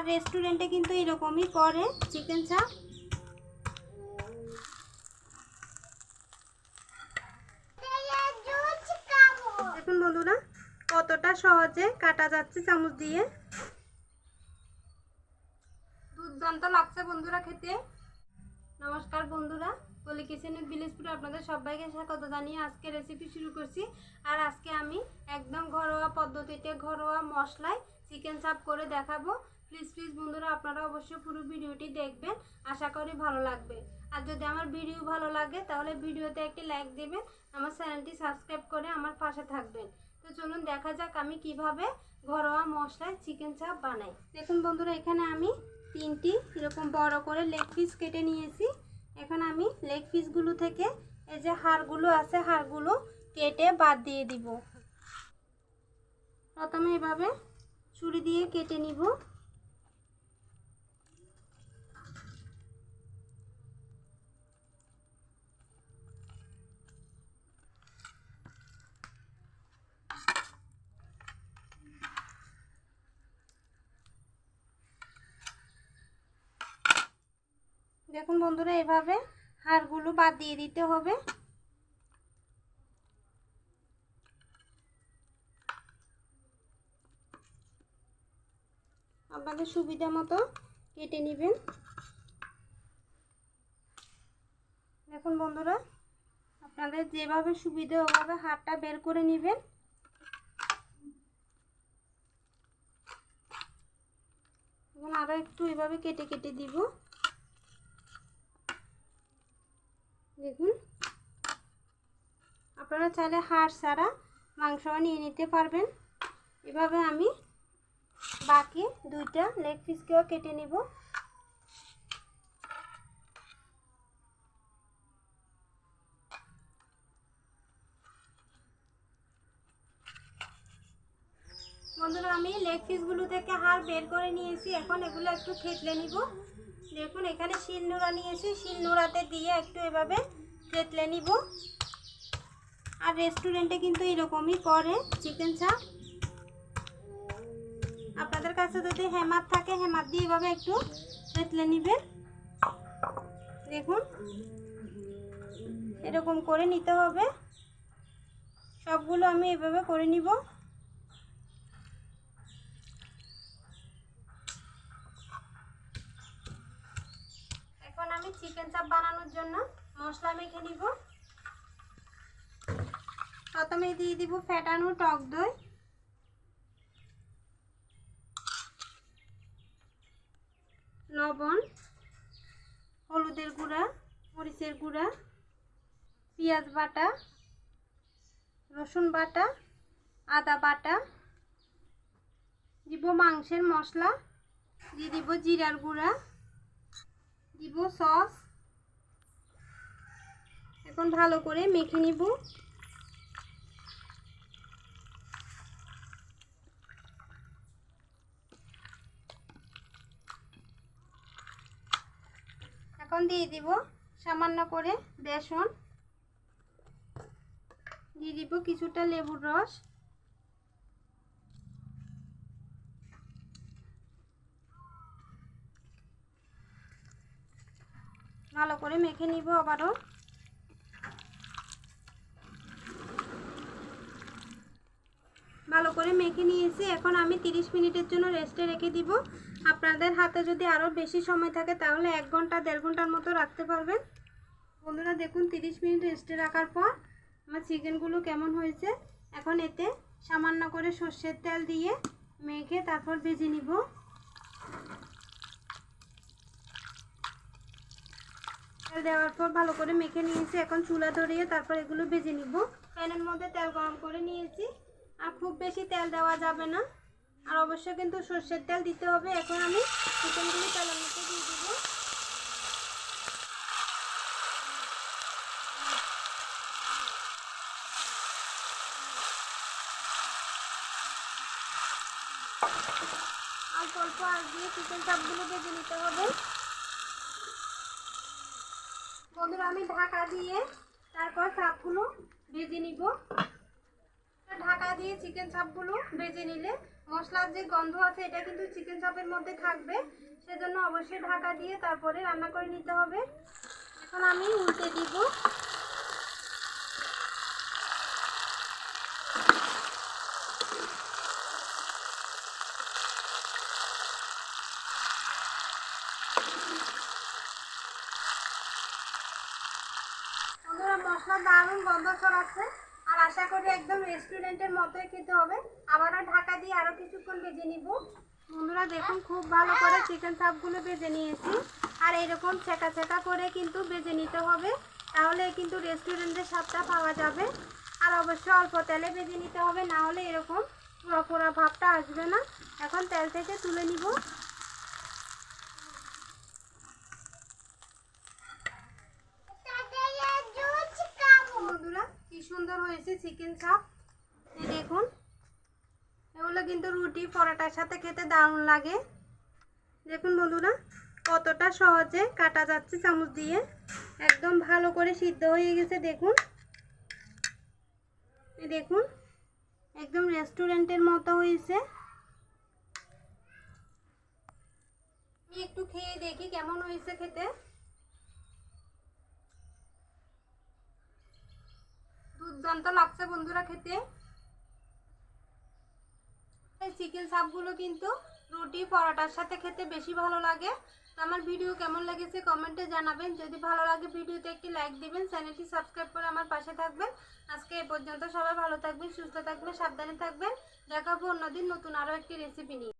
আর রেস্টুরেন্টে কিন্তু এরকমই করে। চিকেন চাপ দেখুন বন্ধুরা, কতটা সহজে কাটা যাচ্ছে চামচ দিয়ে। দুর্দান্ত লাগছে বন্ধুরা খেতে। নমস্কার বন্ধুরা কলি কিচেনের বিলেজপুরে আপনাদের সবাইকে স্বাগত জানিয়ে আজকে রেসিপি শুরু করছি। আর আজকে আমি একদম ঘরোয়া পদ্ধতিতে ঘরোয়া মশলায় চিকেন চাপ করে দেখাবো। প্লিজ প্লিজ বন্ধুরা, আপনারা অবশ্যই পুরো ভিডিওটি দেখবেন। আশা করি ভালো লাগবে। আর যদি আমার ভিডিও ভালো লাগে, তাহলে ভিডিওতে একটি লাইক দেবেন, আমার চ্যানেলটি সাবস্ক্রাইব করে আমার পাশে থাকবেন। তো চলুন দেখা যাক আমি কীভাবে ঘরোয়া মশলায় চিকেন চাপ বানাই। দেখুন বন্ধুরা, এখানে আমি তিনটি এরকম বড় করে লেগ পিস কেটে নিয়েছি। এখন আমি লেগ পিসগুলো থেকে এই যে হাড়গুলো আছে, হাড়গুলো কেটে বাদ দিয়ে দিব। প্রথমে এভাবে ছুরি দিয়ে কেটে নিব। দেখুন বন্ধুরা, এভাবে হাড়গুলো বাদ দিয়ে দিতে হবে। আপনাদের সুবিধা মতো কেটে নেবেন। দেখুন বন্ধুরা, আপনাদের যেভাবে সুবিধা ওভাবে হাড়টা বের করে নেবেন। এখন আরও একটু এভাবে কেটে কেটে দিব। দেখুন। আপনারা চাইলে হাড় ছাড়া মাংস নিয়ে নিতে পারবেন। এভাবে আমি বাকি দুইটা লেগ পিসকেও কেটে নিব। বন্ধুরা, আমি লেগ পিসগুলো থেকে হাড় বের করে নিয়েছি। এখন এগুলো একটু থেতলে নিব। দেখুন, এখানে শিল নোড়া নিয়েছি। শিল নোড়াতে দিয়ে একটু এভাবে থেতলে নিব। আর রেস্টুরেন্টে কিন্তু এরকমই করে চিকেন চাপ আপনাদের কাছে যদি হেমাত থাকে, হেমাত দিয়ে এভাবে একটু থেতলে নিবেন। দেখুন, এরকম করে নিতে হবে। সবগুলো আমি এভাবে করে নিব এখন আমি চিকেন চাপ বানানোর জন্য মশলা মেখে নিব। প্রথমে দিয়ে দিব ফ্যাটানো টক দই। লবণ, হলুদের গুঁড়া, মরিচের গুঁড়া, পেঁয়াজ বাটা, রসুন বাটা, আদা বাটা। দিব মাংসের মশলা, দিয়ে দিব জিরার গুঁড়া। দিব সস। এখন ভালো করে মেখে নিব। এখন দিয়ে দিব সামান্য করে বেসন। দিয়ে দিব কিছুটা লেবুর রস। ভালো করে মেখে নিব আবারও। ভালো করে মেখে নিয়েছি। এখন আমি 30 মিনিটের জন্য রেস্টে রেখে দিব। আপনাদের হাতে যদি আরও বেশি সময় থাকে, তাহলে এক ঘণ্টা, দেড় ঘণ্টার মতো রাখতে পারবেন। বন্ধুরা, দেখুন 30 মিনিট রেস্টে রাখার পর আমার চিকেনগুলো কেমন হয়েছে। এখন এতে সামান্য করে সর্ষের তেল দিয়ে মেখে তারপর ভেজে নিব। দেওয়ার পর ভালো করে মেখে নিয়েছি। এখন চুলা ধরিয়ে তারপর এগুলো ভেজে নিব। প্যানের মধ্যে তেল গরম করে নিয়েছি। আর খুব বেশি তেল দেওয়া যাবে না। আর অবশ্যই কিন্তু সর্ষের তেল দিতে হবে। এখন আমি চিকেনগুলি তেলের মধ্যে দিয়ে দিব। অল্প অল্প আর দিয়ে চিকেন চাপগুলো ভেজে নিতে হবে। বন্ধুরা, আমি ঢাকা দিয়ে তারপর চাপগুলো ভেজে নিব। ঢাকা দিয়ে চিকেন চাপগুলো ভেজে নিলে মশলার যে গন্ধ আছে, এটা কিন্তু চিকেন চাপের মধ্যে থাকবে। সেজন্য অবশ্যই ঢাকা দিয়ে তারপরে রান্না করে নিতে হবে। এখন আমি উল্টে দিব বন্ধুরা মশলা দারুণ গন্ধ ছড়াচ্ছে আর আশা করি একদম রেস্টুরেন্টের মতোই খেতে হবে। আবারও ঢাকা দিয়ে আরও কিছুক্ষণ ভেজে নিব। বন্ধুরা, দেখুন, খুব ভালো করে চিকেন চাপগুলো ভেজে নিয়েছি। আর এরকম ছেঁকা ছেঁকা করে কিন্তু ভেজে নিতে হবে। তাহলে কিন্তু রেস্টুরেন্টের স্বাদটা পাওয়া যাবে। আর অবশ্যই অল্প তেলে ভেজে নিতে হবে, না হলে এরকম পোড়া পোড়া ভাবটা আসবে না। এখন তেল থেকে তুলে নিব। হয়েছে চিকেন চাপ দেখুন। এগুলো কিন্তু রুটি, পরোটার সাথে খেতে দারুণ লাগে। দেখুন বন্ধুরা, কতটা সহজে কাটা যাচ্ছে চামচ দিয়ে। একদম ভালো করে সিদ্ধ হয়ে গেছে, দেখুন। দেখুন, একদম রেস্টুরেন্টের মতো হয়েছে। একটু খেয়ে দেখি কেমন হয়েছে খেতে। দুর্দান্ত লাগছে বন্ধুরা খেতে। এই চিকেন চাপগুলো কিন্তু রুটি, পরোটার সাথে খেতে বেশি ভালো লাগে। তো আমার ভিডিও কেমন লেগেছে কমেন্টে জানাবেন। যদি ভালো লাগে ভিডিওতে একটি লাইক দিবেন, চ্যানেলটি সাবস্ক্রাইব করে আমার পাশে থাকবেন। আজকে এ পর্যন্ত সবাই ভালো থাকবেন, সুস্থ থাকবেন, সাবধানে থাকবেন। দেখা হব অন্যদিন নতুন আরও একটি রেসিপি নিয়ে।